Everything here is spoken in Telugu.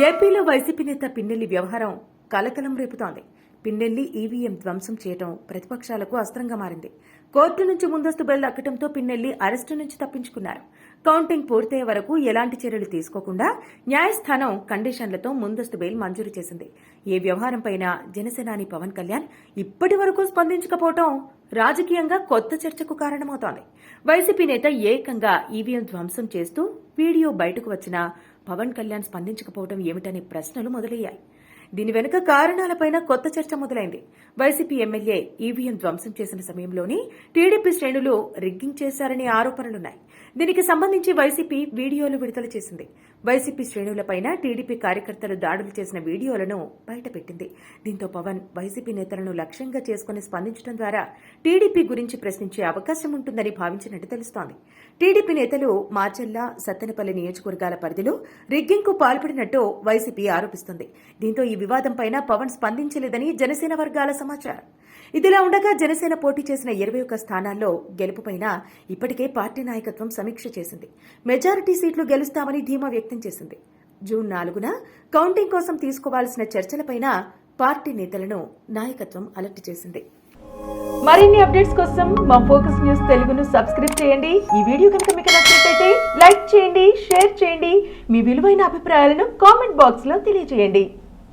ఏపీలో వైసీపీ నేత పిన్నెల్లి వ్యవహారం కలకలం రేపుతోంది. పిన్నెల్లి ఈవీఎం ధ్వంసం చేయడం ప్రతిపక్షాలకు అస్త్రంగా మారింది. కోర్టు నుంచి ముందస్తు బెయిల్ దక్కడంతో పిన్నెల్లి అరెస్టు నుంచి తప్పించుకున్నారు. కౌంటింగ్ పూర్తయ్యే వరకు ఎలాంటి చర్యలు తీసుకోకుండా న్యాయస్థానం కండిషన్లతో ముందస్తు బెయిల్ మంజూరు చేసింది. ఈ వ్యవహారంపైన జనసేనాని పవన్ కళ్యాణ్ ఇప్పటి వరకు స్పందించకపోవటం రాజకీయంగా కొత్త చర్చకు కారణమవుతోంది. వైసీపీ నేత ఏకంగా ఈవీఎం ధ్వంసం చేస్తూ వీడియో బయటకు వచ్చినా పవన్ కళ్యాణ్ స్పందించకపోవడం ఏమిటనే ప్రశ్నలు మొదలయ్యాయి. దీని వెనుక కారణాలపైన కొత్త చర్చ మొదలైంది. వైసీపీ ఎమ్మెల్యే ఈవీఎం ధ్వంసం చేసిన సమయంలోనే టీడీపీ శ్రేణులు రిగ్గింగ్ చేశారనే ఆరోపణలున్నాయి. దీనికి సంబంధించి వైసీపీ వీడియోలు విడుదల చేసింది. వైసీపీ శ్రేణులపైన టీడీపీ కార్యకర్తలు దాడులు చేసిన వీడియోలను బయటపెట్టింది. దీంతో పవన్ వైసీపీ నేతలను లక్ష్యంగా చేసుకుని స్పందించడం ద్వారా టీడీపీ గురించి ప్రశ్నించే అవకాశం ఉంటుందని భావించినట్టు తెలుస్తోంది. టీడీపీ నేతలు మార్చెల్ల సత్తెనపల్లి నియోజకవర్గాల పరిధిలో రిగ్గింగ్కు పాల్పడినట్టు వైసీపీ ఆరోపిస్తుంది. దీంతో ఈ వివాదంపైన పవన్ స్పందించలేదని జనసేన వర్గాల సమాచారం. ఇదిలా ఉండగా జనసేన పోటీ చేసిన ఇరవై ఒక్క స్థానాల్లో గెలుపుపైన ఇప్పటికే పార్టీ నాయకత్వం సమీక్ష చేసింది. మెజారిటీ సీట్లు గెలుస్తామని ధీమా వ్యక్తం చేసింది. జూన్ నాలుగున కౌంటింగ్ కోసం తీసుకోవాల్సిన చర్చలపైన పార్టీ నేతలను నాయకత్వం అలర్ట్ చేసింది. మరిన్ని అప్డేట్స్ కోసం మా ఫోకస్ న్యూస్ తెలుగును సబ్స్క్రైబ్ చేయండి. ఈ వీడియో కనుక మీకు నచ్చినట్లయితే లైక్ చేయండి షేర్ చేయండి. మీ విలువైన అభిప్రాయాలను కామెంట్ బాక్స్లో తెలియజేయండి.